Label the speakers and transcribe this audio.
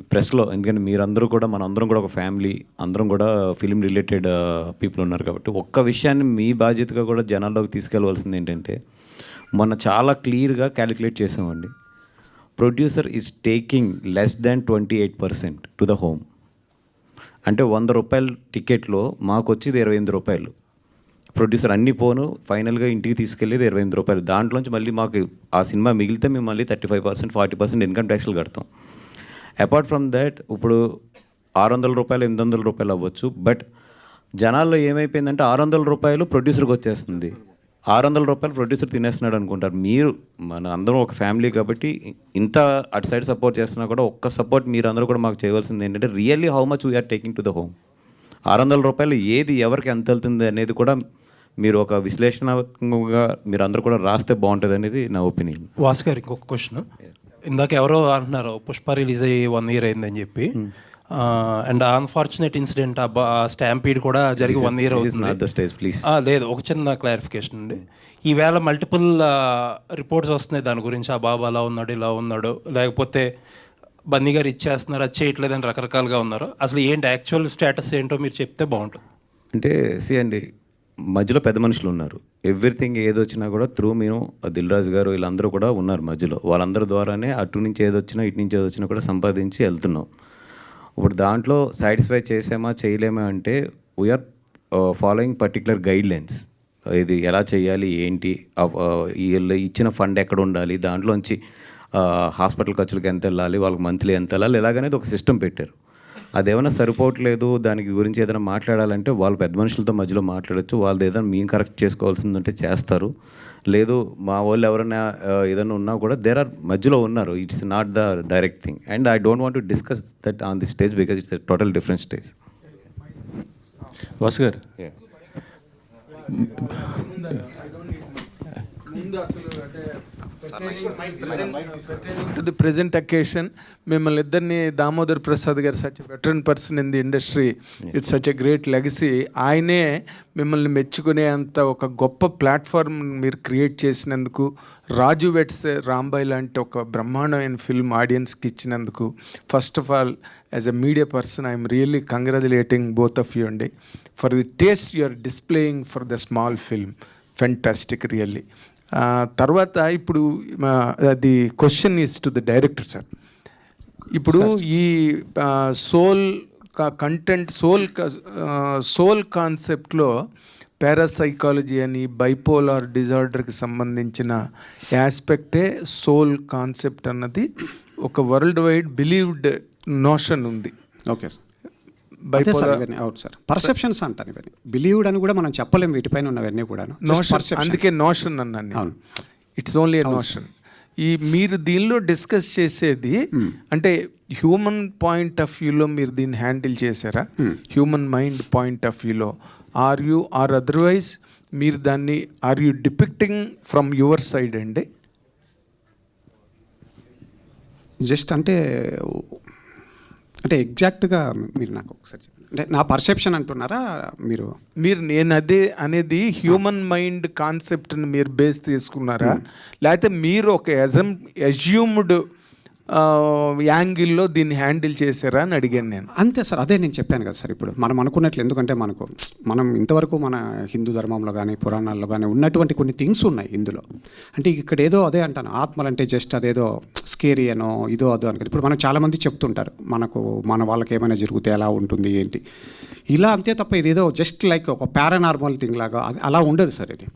Speaker 1: ప్రెస్లో ఎందుకంటే మీరందరూ కూడా మనందరం కూడా ఒక ఫ్యామిలీ అందరం కూడా ఫిలిం రిలేటెడ్ పీపుల్ ఉన్నారు కాబట్టి. ఒక్క విషయాన్ని మీ బాధ్యతగా కూడా జనాల్లోకి తీసుకెళ్ళవలసింది ఏంటంటే మొన్న చాలా క్లియర్గా క్యాలిక్యులేట్ చేసామండి. Producer is taking less than twenty eight percent to the home. అంటే వంద రూపాయల టికెట్లో మాకు వచ్చేది ఇరవై ఎనిమిది రూపాయలు. ప్రొడ్యూసర్ అన్ని పోను ఫైనల్గా ఇంటికి తీసుకెళ్ళేది ఇరవై ఎనిమిది రూపాయలు. దాంట్లోంచి మళ్ళీ మాకు ఆ సినిమా మిగిలితే మేము మళ్ళీ thirty five percent forty percent income ట్యాక్స్లు కడతాం. అపార్ట్ ఫ్రమ్ దాట్ ఇప్పుడు ఆరు వందల రూపాయలు ఎనిమిది వందల రూపాయలు అవ్వచ్చు. బట్ జనాల్లో ఏమైపోయిందంటే ఆరు వందల రూపాయలు ప్రొడ్యూసర్కి వచ్చేస్తుంది. ఆరు వందల రూపాయలు ప్రొడ్యూసర్ తినేస్తున్నాడు అనుకుంటారు. మీరు మన అందరం ఒక ఫ్యామిలీ కాబట్టి ఇంత అటు సైడ్ సపోర్ట్ చేస్తున్నా కూడా ఒక్క సపోర్ట్ మీరు అందరూ కూడా మాకు చేయవలసింది ఏంటంటే really how much we are taking to the home ఆరు వందల రూపాయలు ఏది ఎవరికి ఎంత వెళ్తుంది అనేది కూడా మీరు ఒక విశ్లేషణాత్మకంగా మీరు అందరూ కూడా రాస్తే బాగుంటుంది అనేది నా ఒపీనియన్
Speaker 2: వాసు గారు ఇంకొక క్వశ్చన్ ఇందాక ఎవరో అంటున్నారు పుష్ప రిలీజ్ అయ్యి వన్ ఇయర్ అయిందని చెప్పి. అండ్ అన్ఫార్చునేట్ ఇన్సిడెంట్ ఆ స్టాంపీడ్ కూడా జరిగి వన్ ఇయర్ అవుతుంది.
Speaker 1: నాట్ ద స్టేజ్ ప్లీజ్
Speaker 2: ఆ, లేదు ఒక చిన్న క్లారిఫికేషన్ అండి. ఈవేళ మల్టిపుల్ రిపోర్ట్స్ వస్తున్నాయి దాని గురించి. ఆ బాబు అలా ఉన్నాడు ఇలా ఉన్నాడు. లేకపోతే బన్నీ గారు ఇచ్చేస్తున్నారు అది చేయట్లేదని రకరకాలుగా ఉన్నారు. అసలు ఏంటి యాక్చువల్ స్టేటస్ ఏంటో మీరు చెప్తే బాగుంటుంది.
Speaker 1: అంటే సి అండి మధ్యలో పెద్ద మనుషులు ఉన్నారు. ఎవ్రీథింగ్ ఏదొచ్చినా కూడా త్రూ మేము దిల్ రాజు గారు వీళ్ళందరూ కూడా ఉన్నారు మధ్యలో. వాళ్ళందరి ద్వారానే అటు నుంచి ఏదొచ్చినా ఇటు నుంచి ఏదొచ్చినా కూడా సంపాదించి వెళ్తున్నాం. ఇప్పుడు దాంట్లో సాటిస్ఫై చేసామా చేయలేమా అంటే we are following particular guidelines ఇది ఎలా చేయాలి ఏంటి వీళ్ళు ఇచ్చిన ఫండ్ ఎక్కడ ఉండాలి దాంట్లోంచి హాస్పిటల్ ఖర్చులకు ఎంత వెళ్ళాలి వాళ్ళకి మంత్లీ ఎంత వెళ్ళాలి ఇలాగనేది ఒక సిస్టమ్ పెట్టారు. అదేమైనా సరిపోవట్లేదు దానికి గురించి ఏదైనా మాట్లాడాలంటే వాళ్ళు పెద్ద మనుషులతో మధ్యలో మాట్లాడొచ్చు వాళ్ళది ఏదైనా మేము కరెక్ట్ చేసుకోవాల్సిందంటే చేస్తారు. లేదు మా వాళ్ళు ఎవరైనా ఏదైనా ఉన్నా కూడా దేర్ ఆర్ మధ్యలో ఉన్నారు. It's not the direct thing and I don't want to discuss that on the stage because it's total different stage
Speaker 3: Vasu garu to the present occasion మిమ్మల్ని ఇద్దరిని Damodar Prasad garu such veteran person in the industry it's such a great legacy ఆయనే మిమ్మల్ని మెచ్చుకునే అంత ఒక గొప్ప platform మీరు create చేసినందుకు రాజు వెట్స్ రాంబాయ్ లాంటి ఒక బ్రహ్మాండమైన ఫిల్మ్ ఆడియన్స్కి ఇచ్చినందుకు first of all as a media person I'm really congratulating both of you అండి for the taste you are displaying for the small film fantastic really తర్వాత ఇప్పుడు the question is to the director sir ఇప్పుడు ఈ soul content soul soul కాన్సెప్ట్లో parapsychology అని bipolar డిజార్డర్కి సంబంధించిన యాస్పెక్టే సోల్ కాన్సెప్ట్ అన్నది ఒక వరల్డ్ వైడ్ బిలీవ్డ్ నోషన్ ఉంది.
Speaker 4: ఓకే సార్ అవును సార్ పర్సెప్షన్స్ అంటాను ఇవన్నీ బిలీవ్డ్ అని కూడా మనం చెప్పలేం వీటిపైన ఉన్నవన్నీ కూడా
Speaker 2: అందుకే నోషన్ అన్నాను
Speaker 4: అవును.
Speaker 2: ఇట్స్ ఓన్లీ నోషన్ ఈ మీరు దీనిలో డిస్కస్ చేసేది అంటే హ్యూమన్ పాయింట్ ఆఫ్ వ్యూలో మీరు దీన్ని హ్యాండిల్ చేశారా? హ్యూమన్ మైండ్ పాయింట్ ఆఫ్ వ్యూలో ఆర్ యూ ఆర్ అదర్వైజ్ మీరు దాన్ని are you depicting from your side అండి?
Speaker 4: జస్ట్ అంటే అంటే ఎగ్జాక్ట్గా మీరు నాకు ఒకసారి చెప్పండి. అంటే నా పర్సెప్షన్ అంటున్నారా మీరు?
Speaker 2: మీరు నేను అదే అనేది హ్యూమన్ మైండ్ కాన్సెప్ట్ని మీరు బేస్ తీసుకున్నారా లేకపోతే మీరు ఒక ఎజమ్ అజ్యూమ్డ్ యాంగిల్లో దీన్ని హ్యాండిల్ చేశారా అని అడిగాను నేను.
Speaker 4: అంతే సార్ అదే నేను చెప్పాను కదా సార్ ఇప్పుడు. మనం అనుకున్నట్లు ఎందుకంటే మనకు మనం ఇంతవరకు మన హిందూ ధర్మంలో కానీ పురాణాల్లో కానీ ఉన్నటువంటి కొన్ని థింగ్స్ ఉన్నాయి ఇందులో. అంటే ఇక్కడ ఏదో అదే అంటాను ఆత్మలు అంటే జస్ట్ అదేదో స్కేరీ అనో ఇదో అదో అని ఇప్పుడు మనకు చాలామంది చెప్తుంటారు మనకు మన వాళ్ళకి ఏమైనా జరిగితే ఎలా ఉంటుంది ఏంటి. ఇలా అంతే తప్ప ఇదేదో జస్ట్ లైక్ ఒక పారానార్మల్ థింగ్ లాగా అలా ఉండదు సార్ ఇది.